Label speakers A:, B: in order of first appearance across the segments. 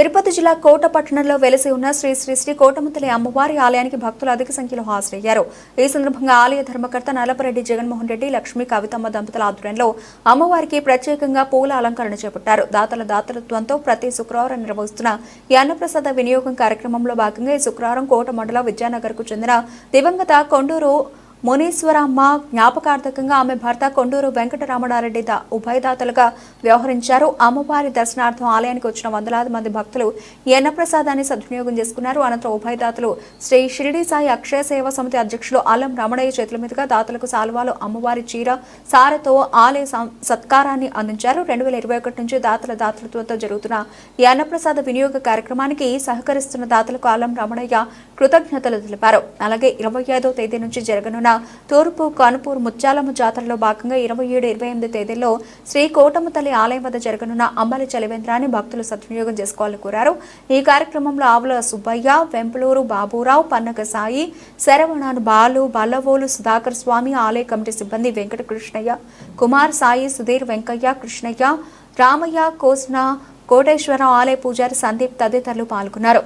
A: తిరుపతి జిల్లా కోట పట్టణంలో వెలసి ఉన్న శ్రీ శ్రీ శ్రీ కోటముతలి అమ్మవారి ఆలయానికి భక్తులు అధిక సంఖ్యలో హాజరయ్యారు. ఈ సందర్భంగా ఆలయ ధర్మకర్త నలపరెడ్డి జగన్మోహన్ రెడ్డి లక్ష్మీ కవితమ్మ దంపతుల ఆధ్వర్యంలో అమ్మవారికి ప్రత్యేకంగా పూల అలంకరణ చేపట్టారు. దాతల దాతృత్వంతో ప్రతి శుక్రవారం నిర్వహిస్తున్న ఈ అన్నప్రసాద వినియోగం కార్యక్రమంలో భాగంగా ఈ శుక్రవారం కోట మండల విద్యానగర్కు చెందిన దివంగత కొండూరు మునీశ్వరమ్మ జ్ఞాపకార్థకంగా ఆమె భర్త కొండూరు వెంకటరమణారెడ్డి దా- ఉభయదాతలుగా వ్యవహరించారు. అమ్మవారి దర్శనార్థం ఆలయానికి వచ్చిన వందలాది మంది భక్తులు ఈ అన్నప్రసాదాన్ని సద్వినియోగం చేసుకున్నారు. అనంతరం ఉభయదాతలు శ్రీ షిరిడి సాయి అక్షయ సేవా సమితి అధ్యక్షులు అల్లం రమణయ్య చేతుల మీదుగా దాతలకు సాల్వాలు అమ్మవారి చీర సారతో ఆలయ సత్కారాన్ని అందించారు. రెండు వేల ఇరవై ఒకటి నుంచి దాతల దాతృత్వంతో జరుగుతున్న ఈ అన్నప్రసాద వినియోగ కార్యక్రమానికి సహకరిస్తున్న దాతలకు అల్లం రమణయ్య కృతజ్ఞతలు తెలిపారు. అలాగే ఇరవై ఐదో తేదీ నుంచి జరగనున్న తూర్పు కనుపూర్ ముత్యాలమ్మ జాతరలో భాగంగా ఇరవై ఏడు ఇరవై ఎనిమిది తేదీల్లో శ్రీ కోటమ్మ తల్లి ఆలయం వద్ద జరగనున్న అంబలి చలివేంద్రాన్ని భక్తులు సద్వినియోగం చేసుకోవాలని కోరారు. ఈ కార్యక్రమంలో ఆవుల సుబ్బయ్య వెంపులూరు బాబురావు పన్నగ సాయి శరవణాను బాలు బల్లవోలు సుధాకర్ స్వామి ఆలయ కమిటీ సిబ్బంది వెంకట కృష్ణయ్య కుమార్ సాయి సుధీర్ వెంకయ్య కృష్ణయ్య రామయ్య కోస్న కోటేశ్వర ఆలయ పూజారి సందీప్ తదితరులు పాల్గొన్నారు.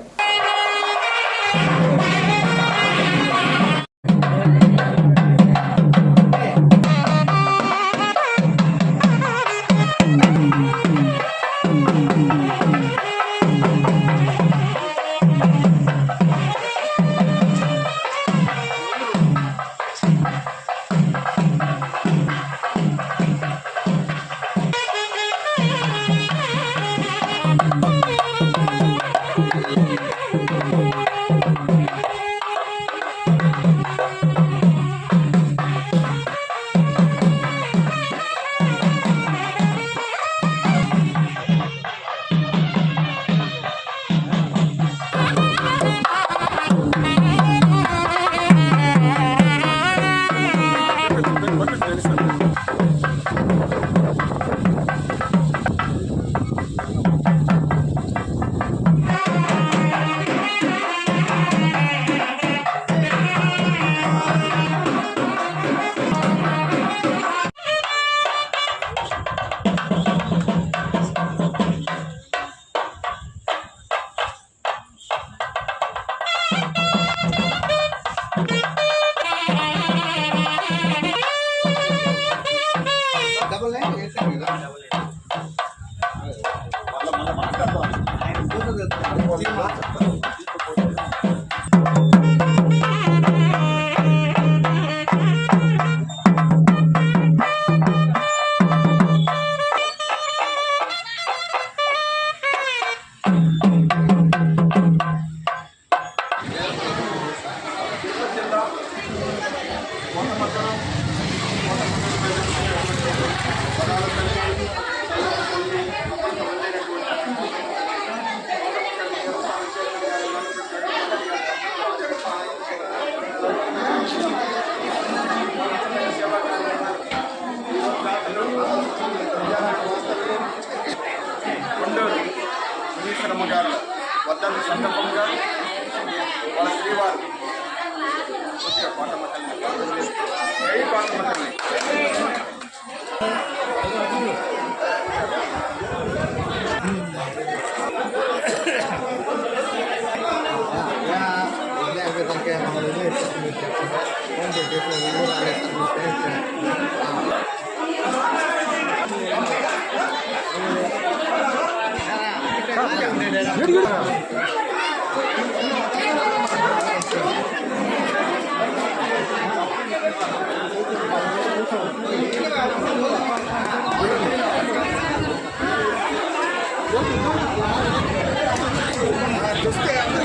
B: Just stay out there.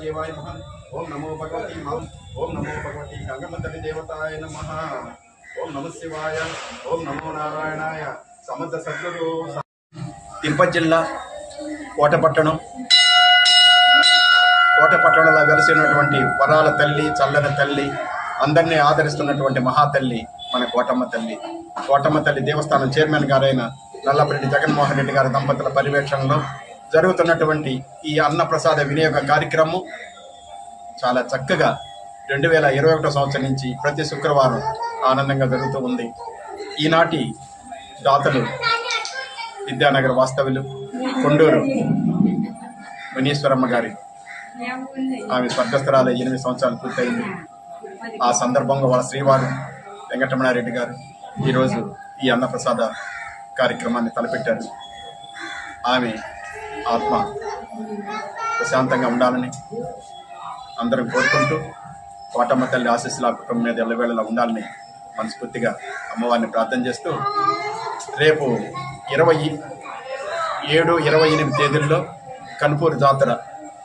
C: ఓం దుర్గాదేవాయ ఓం నమో భగవతి ఓం నమో భగవతి గంగమంతటి దేవతాయ నమ. ఓం నమ శివాయ. ఓం నమో నారాయణాయ. సమర్థ సద్గురు. తిరుపతి జిల్లా కోటపట్టణం. కోటపట్టణంలో వెలిసినటువంటి వరాల తల్లి చల్లని తల్లి అందరినీ ఆదరిస్తున్నటువంటి మహాతల్లి మన కోటమ్మ తల్లి. కోటమ్మ తల్లి దేవస్థానం చైర్మన్ గారైన నల్లపరెడ్డి జగన్మోహన్ రెడ్డి గారి దంపతుల పర్యవేక్షణలో జరుగుతున్నటువంటి ఈ అన్నప్రసాద వినియోగ కార్యక్రమం చాలా చక్కగా రెండు వేల ఇరవై ఒకటో సంవత్సరం నుంచి ప్రతి శుక్రవారం ఆనందంగా జరుగుతూ ఉంది. ఈనాటి దాతలు విద్యానగర్ వాస్తవ్యులు కొండూరు మునీశ్వరమ్మ గారి ఆమె స్వర్గస్థరాలు ఎనిమిది సంవత్సరాలు పూర్తయింది. ఆ సందర్భంగా వాళ్ళ శ్రీవారు వెంకటరమణారెడ్డి గారు ఈరోజు ఈ అన్నప్రసాద కార్యక్రమాన్ని తలపెట్టారు. ఆమె ఆత్మ ప్రశాంతంగా ఉండాలని అందరం కోరుకుంటూ కోటమ్మ తల్లి ఆశీస్సులు ఆ కుటుంబం మీద ఎల్లవేళలా ఉండాలని మనస్ఫూర్తిగా అమ్మవారిని ప్రార్థన చేస్తూ రేపు ఇరవై ఏడు ఇరవై ఎనిమిది తేదీల్లో కనుపూరు జాతర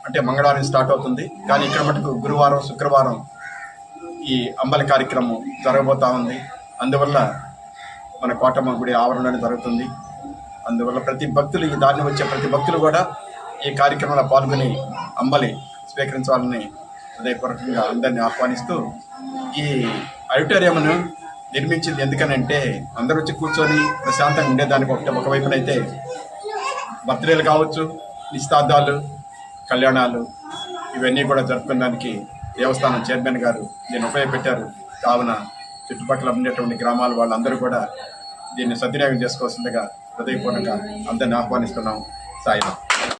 C: అంటే మంగళవారం స్టార్ట్ అవుతుంది. కానీ ఇక్కడ మటుకు గురువారం శుక్రవారం ఈ అంబలి కార్యక్రమం జరగబోతా ఉంది. అందువల్ల మన కోటమ్మ గుడి ఆవరణలోనే జరుగుతుంది. అందువల్ల ప్రతి భక్తులు ఈ దారిని వచ్చే ప్రతి భక్తులు కూడా ఈ కార్యక్రమంలో పాల్గొని అంబలి స్వీకరించాలని హృదయపూర్వకంగా అందరినీ ఆహ్వానిస్తూ ఈ ఆడిటోరియంను నిర్మించింది ఎందుకనంటే అందరూ వచ్చి కూర్చొని ప్రశాంతంగా ఉండేదానికి ఒకటి ఒకవైపునైతే బర్త్డేలు కావచ్చు నిశ్చితార్థాలు కళ్యాణాలు ఇవన్నీ కూడా జరుపుకోవడానికి దేవస్థానం చైర్మన్ గారు దీన్ని ఉపయోగపెట్టారు. కావున చుట్టుపక్కల ఉండేటువంటి గ్రామాల వాళ్ళందరూ కూడా దీన్ని సద్వినియోగం చేసుకోవాల్సిందిగా హృదయపూర్వక అందరిని ఆహ్వానిస్తున్నాం. సాయిబాబా